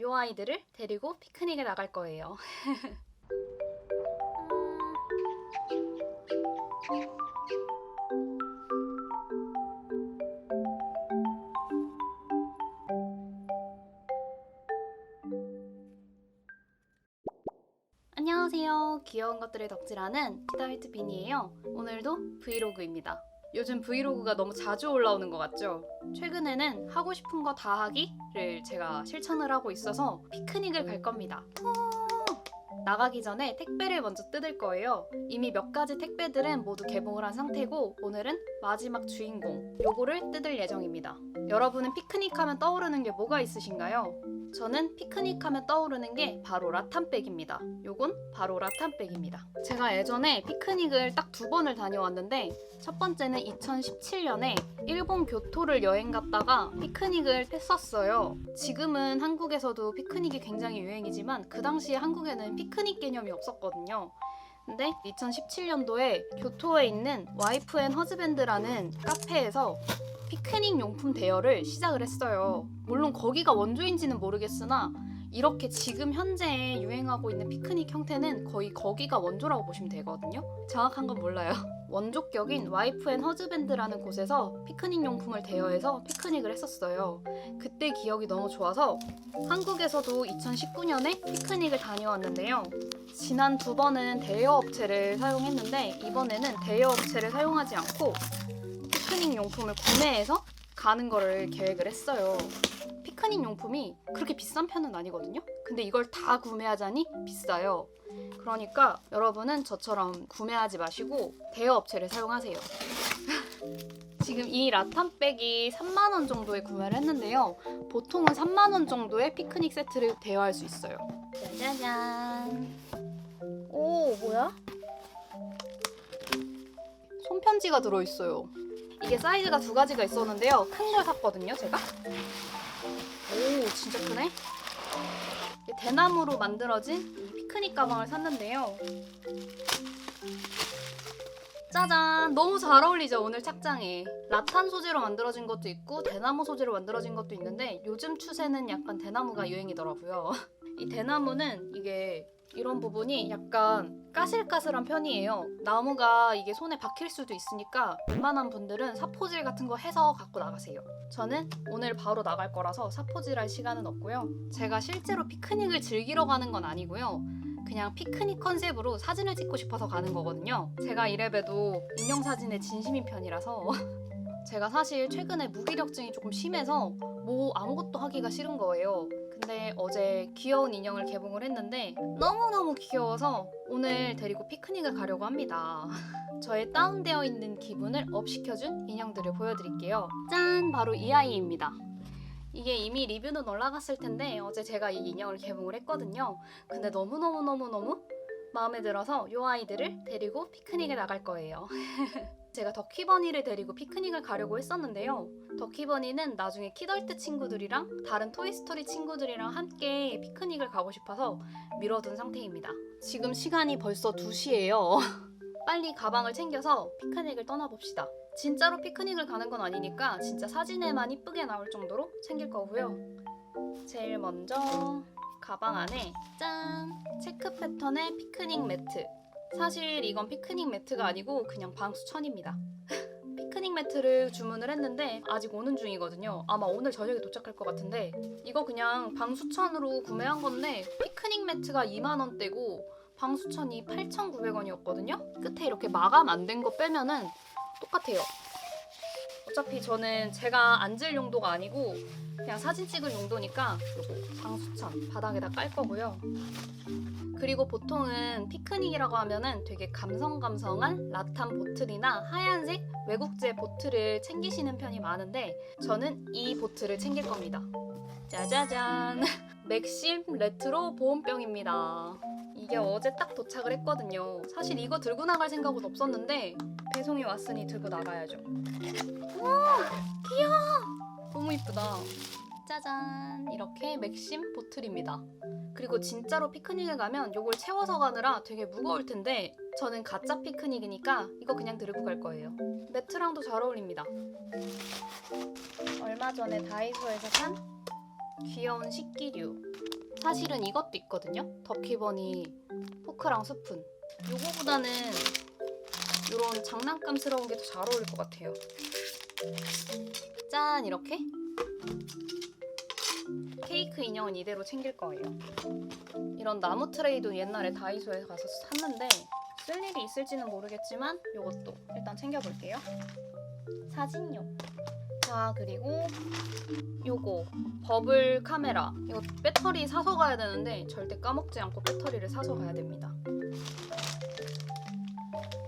요 아이들을 데리고 피크닉에 나갈 거예요. 안녕하세요. 귀여운 것들을 덕질하는 키다위트 빈이에요. 오늘도 브이로그입니다. 요즘 브이로그가 너무 자주 올라오는 것 같죠? 최근에는 하고 싶은 거 다 하기를 제가 실천을 하고 있어서 피크닉을 갈 겁니다. 후! 나가기 전에 택배를 먼저 뜯을 거예요. 이미 몇 가지 택배들은 모두 개봉을 한 상태고 오늘은 마지막 주인공 요거를 뜯을 예정입니다. 여러분은 피크닉 하면 떠오르는 게 뭐가 있으신가요? 저는 피크닉 하면 떠오르는 게 바로 라탄백입니다. 요건 바로 라탄백입니다. 제가 예전에 피크닉을 딱 두 번을 다녀왔는데 첫 번째는 2017년에 일본 교토를 여행 갔다가 피크닉을 했었어요. 지금은 한국에서도 피크닉이 굉장히 유행이지만 그 당시에 한국에는 피크닉 개념이 없었거든요. 근데 2017년도에 교토에 있는 와이프 앤 허즈밴드라는 카페에서 피크닉 용품 대여를 시작을 했어요. 물론 거기가 원조인지는 모르겠으나 이렇게 지금 현재 유행하고 있는 피크닉 형태는 거의 거기가 원조라고 보시면 되거든요. 정확한 건 몰라요. 원조격인 와이프 앤 허즈밴드라는 곳에서 피크닉 용품을 대여해서 피크닉을 했었어요. 그때 기억이 너무 좋아서 한국에서도 2019년에 피크닉을 다녀왔는데요. 지난 두 번은 대여 업체를 사용했는데 이번에는 대여 업체를 사용하지 않고 피크닉 용품을 구매해서 가는 거를 계획을 했어요. 피크닉 용품이 그렇게 비싼 편은 아니거든요. 근데 이걸 다 구매하자니 비싸요. 그러니까 여러분은 저처럼 구매하지 마시고 대여 업체를 사용하세요. 지금 이 라탄백이 3만 원 정도에 구매를 했는데요. 보통은 3만 원 정도의 피크닉 세트를 대여할 수 있어요. 짜자잔. 오, 뭐야? 손편지가 들어있어요. 이게 사이즈가 두 가지가 있었는데요. 큰 걸 샀거든요, 제가. 대나무로 만들어진 이 피크닉 가방을 샀는데요. 짜잔! 너무 잘 어울리죠, 오늘 착장에. 라탄 소재로 만들어진 것도 있고, 대나무 소재로 만들어진 것도 있는데, 요즘 추세는 약간 대나무가 유행이더라고요. 이 대나무는 이게 이런 부분이 약간 까실까실한 편이에요. 나무가 이게 손에 박힐 수도 있으니까 웬만한 분들은 사포질 같은 거 해서 갖고 나가세요. 저는 오늘 바로 나갈 거라서 사포질 할 시간은 없고요. 제가 실제로 피크닉을 즐기러 가는 건 아니고요. 그냥 피크닉 컨셉으로 사진을 찍고 싶어서 가는 거거든요. 제가 이래봬도 인형사진에 진심인 편이라서 제가 사실 최근에 무기력증이 조금 심해서 뭐 아무것도 하기가 싫은 거예요. 근데 어제 귀여운 인형을 개봉을 했는데 너무너무 귀여워서 오늘 데리고 피크닉을 가려고 합니다. 저의 다운되어 있는 기분을 업시켜준 인형들을 보여드릴게요. 짠! 바로 이 아이입니다. 이게 이미 리뷰는 올라갔을 텐데 어제 제가 이 인형을 개봉을 했거든요. 근데 너무너무너무너무 마음에 들어서 이 아이들을 데리고 피크닉에 나갈 거예요. 제가 덕키버니를 데리고 피크닉을 가려고 했었는데요. 덕키버니는 나중에 키덜트 친구들이랑 다른 토이스토리 친구들이랑 함께 피크닉을 가고 싶어서 미뤄둔 상태입니다. 지금 시간이 벌써 2시예요. 빨리 가방을 챙겨서 피크닉을 떠나봅시다. 진짜로 피크닉을 가는 건 아니니까 진짜 사진에만 이쁘게 나올 정도로 챙길 거고요. 제일 먼저 가방 안에 짠! 체크 패턴의 피크닉 매트. 사실 이건 피크닉 매트가 아니고 그냥 방수천입니다. 피크닉 매트를 주문을 했는데 아직 오는 중이거든요. 아마 오늘 저녁에 도착할 것 같은데 이거 그냥 방수천으로 구매한 건데 피크닉 매트가 2만 원대고 방수천이 8,900원이었거든요. 끝에 이렇게 마감 안 된 거 빼면은 똑같아요. 어차피 저는 제가 앉을 용도가 아니고 그냥 사진 찍을 용도니까 요거 방수천 바닥에다 깔 거고요. 그리고 보통은 피크닉이라고 하면은 되게 감성감성한 라탄 보틀이나 하얀색 외국제 보틀을 챙기시는 편이 많은데 저는 이 보틀을 챙길 겁니다. 짜자잔! 맥심 레트로 보온병입니다. 이게 어제 딱 도착을 했거든요. 사실 이거 들고 나갈 생각은 없었는데 배송이 왔으니 들고 나가야죠. 우와! 귀여워! 너무 이쁘다. 짜잔! 이렇게 맥심 보틀입니다. 그리고 진짜로 피크닉을 가면 이걸 채워서 가느라 되게 무거울 텐데 저는 가짜 피크닉이니까 이거 그냥 들고 갈 거예요. 매트랑도 잘 어울립니다. 얼마 전에 다이소에서 산 귀여운 식기류 사실은 이것도 있거든요. 더키버니 포크랑 스푼. 요거보다는 이런 장난감스러운 게 더 잘 어울릴 것 같아요. 짠 이렇게 케이크 인형은 이대로 챙길 거예요. 이런 나무 트레이도 옛날에 다이소에 가서 샀는데 쓸 일이 있을지는 모르겠지만 이것도 일단 챙겨볼게요. 사진용. 자 그리고 요거 버블 카메라 이거 배터리 사서 가야 되는데 절대 까먹지 않고 배터리를 사서 가야 됩니다.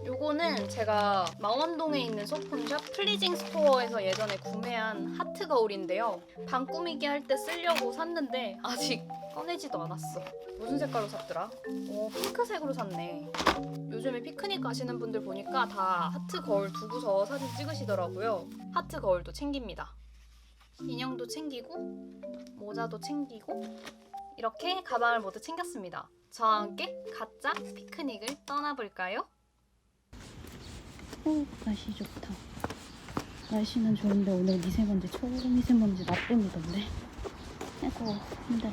요거는 제가 망원동에 있는 소품샵 플리징 스토어에서 예전에 구매한 하트 거울인데요. 방 꾸미기 할 때 쓰려고 샀는데 아직 꺼내지도 않았어. 무슨 색깔로 샀더라? 오 핑크색으로 샀네. 요즘에 피크닉 가시는 분들 보니까 다 하트 거울 두고서 사진 찍으시더라고요. 하트 거울도 챙깁니다. 인형도 챙기고 모자도 챙기고 이렇게 가방을 모두 챙겼습니다. 저와 함께 가짜 피크닉을 떠나볼까요? 오, 날씨 좋다. 날씨는 좋은데 오늘 미세먼지, 초미세먼지 나쁨이던데. 아이고, 힘들어.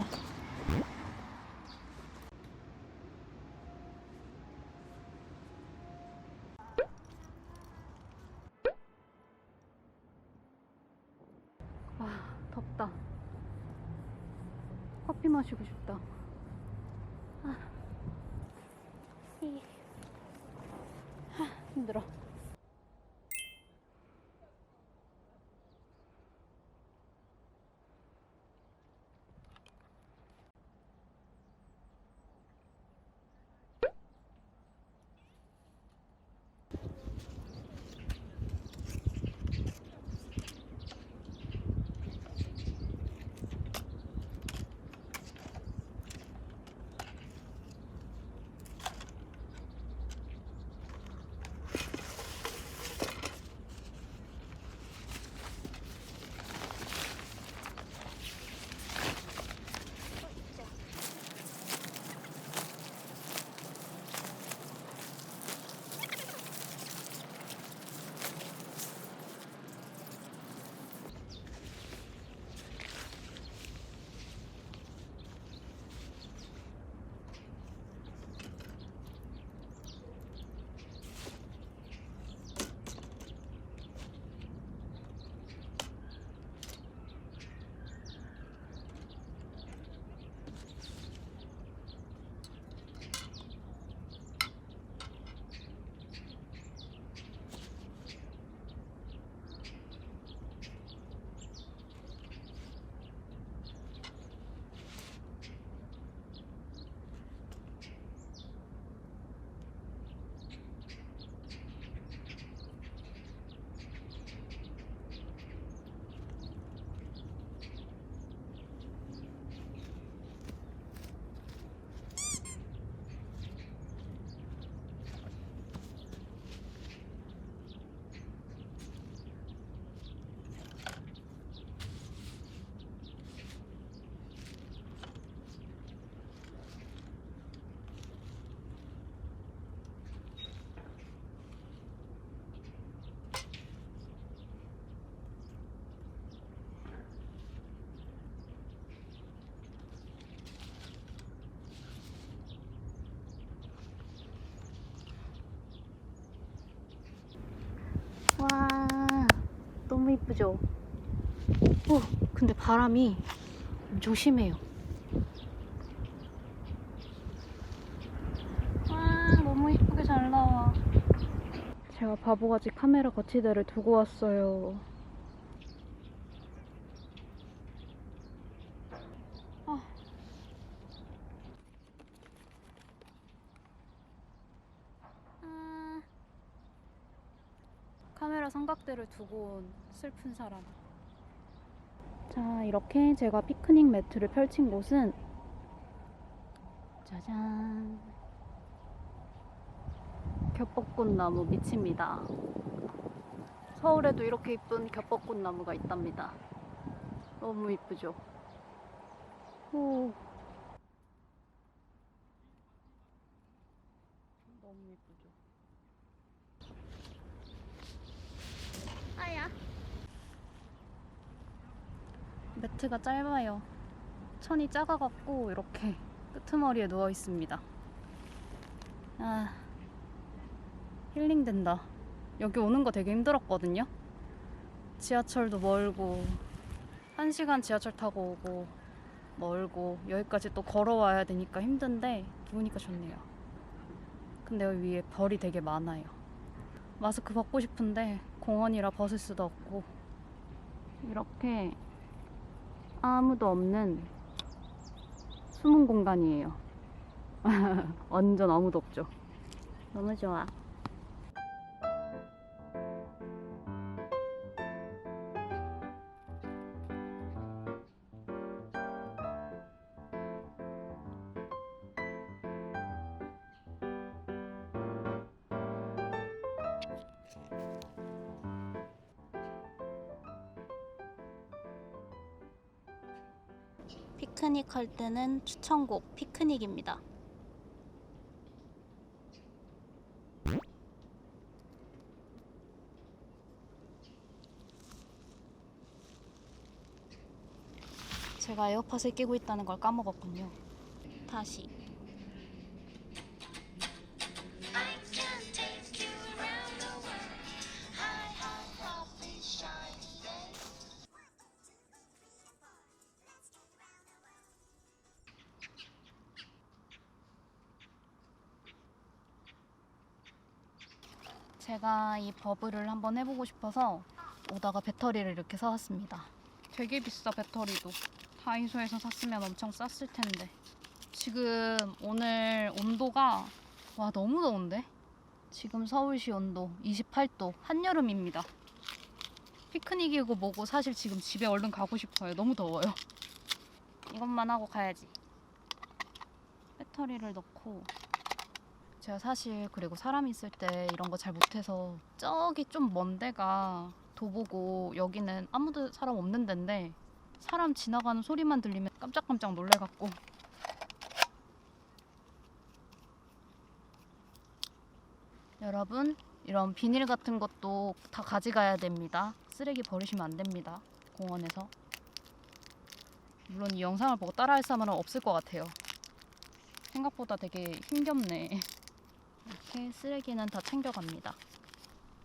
이쁘죠? 오, 근데 바람이 엄청 심해요. 와, 너무 이쁘게 잘 나와. 제가 바보같이 카메라 거치대를 두고 왔어요. 아. 아. 카메라 삼각대를 두고 온 슬픈 사람. 자, 이렇게 제가 피크닉 매트를 펼친 곳은 짜잔. 겹벚꽃 나무 밑입니다. 서울에도 이렇게 이쁜 겹벚꽃 나무가 있답니다. 너무 이쁘죠? 오. 너무 이쁘죠? 아야. 매트가 짧아요. 천이 작아갖고 이렇게 끄트머리에 누워 있습니다. 아, 힐링된다. 여기 오는 거 되게 힘들었거든요. 지하철도 멀고, 한 시간 지하철 타고 오고, 멀고, 여기까지 또 걸어와야 되니까 힘든데, 오니까 좋네요. 근데 여기 위에 벌이 되게 많아요. 마스크 벗고 싶은데, 공원이라 벗을 수도 없고, 이렇게 아무도 없는 숨은 공간이에요. 완전 아무도 없죠. 너무 좋아. 피크닉 할 때는 추천곡 피크닉입니다. 제가 에어팟을 끼고 있다는 걸 까먹었군요. 다시. 제가 이 버블을 한번 해보고 싶어서 오다가 배터리를 이렇게 사왔습니다. 되게 비싸 배터리도. 다이소에서 샀으면 엄청 쌌을 텐데. 지금 오늘 온도가 와 너무 더운데? 지금 서울시 온도 28도 한여름입니다. 피크닉이고 뭐고 사실 지금 집에 얼른 가고 싶어요. 너무 더워요. 이것만 하고 가야지. 배터리를 넣고 제가 사실 그리고 사람 있을 때 이런 거 잘 못해서 저기 좀 먼 데가 도보고 여기는 아무도 사람 없는 데인데 사람 지나가는 소리만 들리면 깜짝깜짝 놀래갖고. 여러분 이런 비닐 같은 것도 다 가져가야 됩니다. 쓰레기 버리시면 안 됩니다 공원에서. 물론 이 영상을 보고 따라할 사람은 없을 것 같아요. 생각보다 되게 힘겹네 이렇게 쓰레기는 다 챙겨갑니다.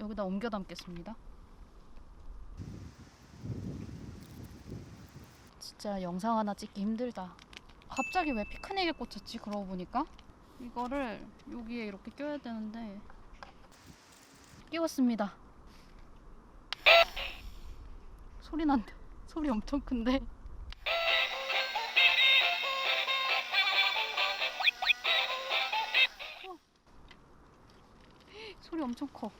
여기다 옮겨 담겠습니다. 진짜 영상 하나 찍기 힘들다. 갑자기 왜 피크닉에 꽂혔지? 그러고 보니까 이거를 여기에 이렇게 껴야 되는데 끼웠습니다. 소리 난다. 소리 엄청 큰데. 엄청 커.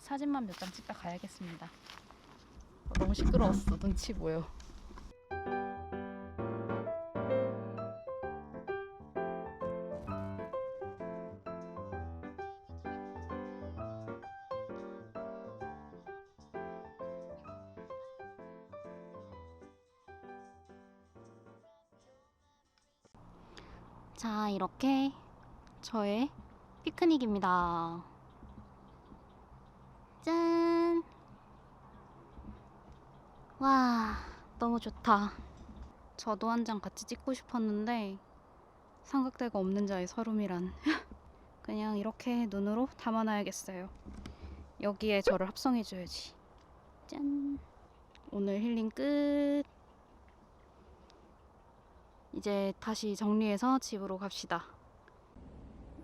사진만 몇 장 찍다 가야겠습니다. 어, 너무 시끄러웠어. 눈치 보여. 자, 이렇게 저의 피크닉입니다. 짠! 와, 너무 좋다. 저도 한 장 같이 찍고 싶었는데 삼각대가 없는 자의 서름이란. 그냥 이렇게 눈으로 담아놔야겠어요. 여기에 저를 합성해줘야지. 짠! 오늘 힐링 끝. 이제 다시 정리해서 집으로 갑시다.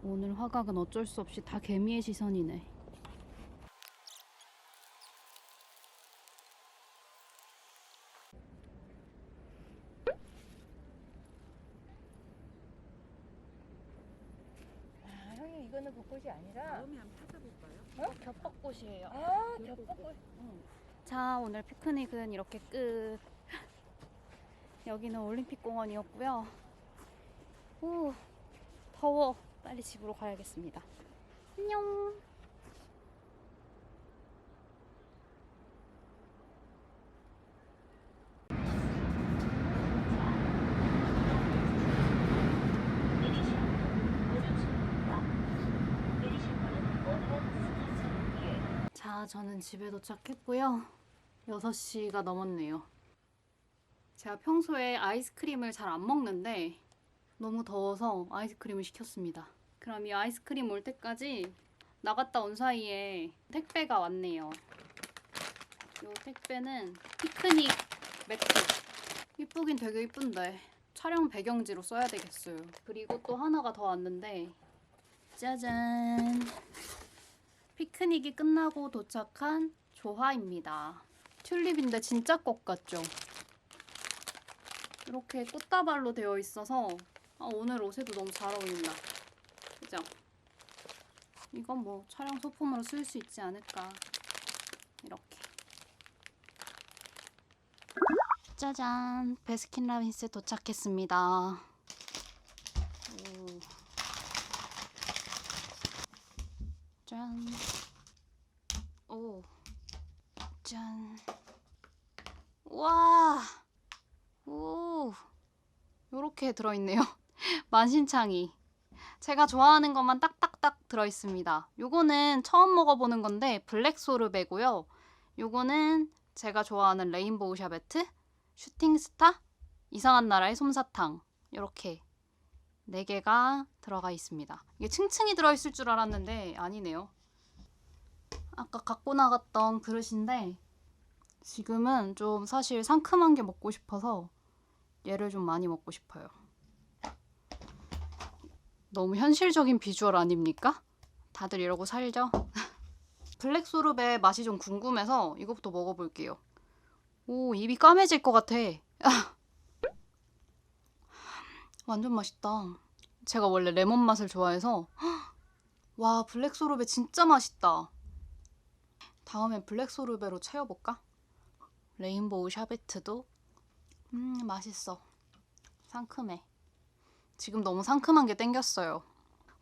오늘 화각은 어쩔 수 없이 다 개미의 시선이네. 아, 형님 이거는 벚꽃이 아니라 어? 겹벚꽃이에요. 아 겹벚꽃 자, 오늘 피크닉은 이렇게 끝. 여기는 올림픽공원이었고요. 오, 더워. 빨리 집으로 가야겠습니다. 안녕. 자, 저는 집에 도착했고요. 6시가 넘었네요. 제가 평소에 아이스크림을 잘 안 먹는데 너무 더워서 아이스크림을 시켰습니다. 그럼 이 아이스크림 올 때까지 나갔다 온 사이에 택배가 왔네요. 이 택배는 피크닉 매트. 이쁘긴 되게 이쁜데 촬영 배경지로 써야 되겠어요. 그리고 또 하나가 더 왔는데 짜잔. 피크닉이 끝나고 도착한 조화입니다. 튤립인데 진짜 꽃 같죠? 이렇게 꽃다발로 되어 있어서 아, 오늘 옷에도 너무 잘 어울린다. 그죠? 이건 뭐 촬영 소품으로 쓸 수 있지 않을까. 이렇게. 짜잔. 베스킨라빈스 도착했습니다. 오. 짠. 오. 짠. 와. 오. 들어있네요. 만신창이. 제가 좋아하는 것만 딱딱딱 들어있습니다. 요거는 처음 먹어보는 건데 블랙 소르베고요. 요거는 제가 좋아하는 레인보우 샤베트, 슈팅스타, 이상한 나라의 솜사탕 요렇게 네 개가 들어가 있습니다. 이게 층층이 들어있을 줄 알았는데 아니네요. 아까 갖고 나갔던 그릇인데 지금은 좀 사실 상큼한 게 먹고 싶어서 얘를 좀 많이 먹고 싶어요. 너무 현실적인 비주얼 아닙니까? 다들 이러고 살죠? 블랙 소르베 맛이 좀 궁금해서 이것부터 먹어볼게요. 오, 입이 까매질 것 같아. 완전 맛있다. 제가 원래 레몬 맛을 좋아해서 와, 블랙 소르베 진짜 맛있다. 다음엔 블랙 소르베로 채워볼까? 레인보우 샤베트도 음, 맛있어. 상큼해. 지금 너무 상큼한 게 땡겼어요.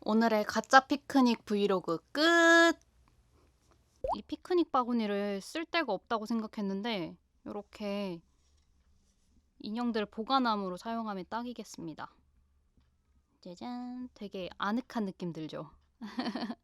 오늘의 가짜 피크닉 브이로그 끝! 이 피크닉 바구니를 쓸 데가 없다고 생각했는데 이렇게 인형들 보관함으로 사용하면 딱이겠습니다. 짜잔! 되게 아늑한 느낌 들죠?